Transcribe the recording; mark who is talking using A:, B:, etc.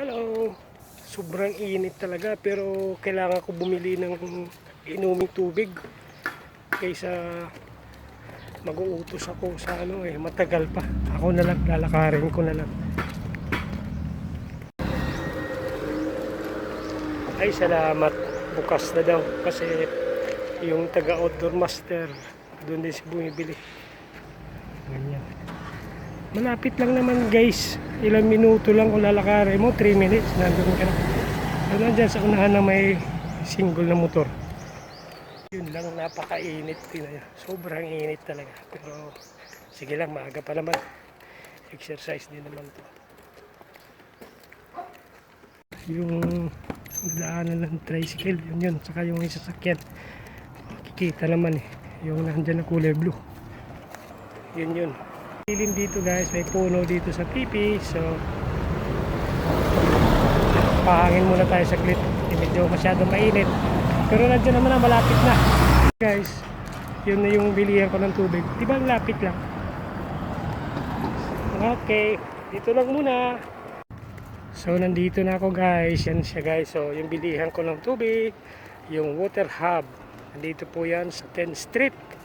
A: Hello. Sobrang init talaga pero kailangan ko bumili ng inuming tubig kaysa mag-uutos ako sa ano eh matagal pa. Ako na lang lalakarin ko na lang. Ay salamat. Bukas na daw kasi yung taga outdoor master doon din si bumibili. Ganyan. Malapit lang naman guys. Ilang minuto lang kung lalakarin mo. 3 minutes. Nandun ka na. So, nandyan sa unahan na may single na motor. Yun lang. Napakainit. Sobrang init talaga. Pero sige lang. Maaga pa naman. Exercise din naman to. Yung daanan ng tricycle. Yun yun. Saka yung isa sasakyan. Kikita naman eh. Yung nandyan na kulay blue. Yun yun. Dilim dito guys, may puno dito sa pipi. So, pahangin muna tayo saglit. Hindi medyo masyado mainit. Pero nandiyan naman na, malapit na. Guys, yun na yung bilihan ko ng tubig. Di ba lapit lang? Okay, dito lang muna. So, nandito na ako guys. Yan siya guys. So, yung bilihan ko ng tubig, yung water hub. Nandito po yan sa 10th Street.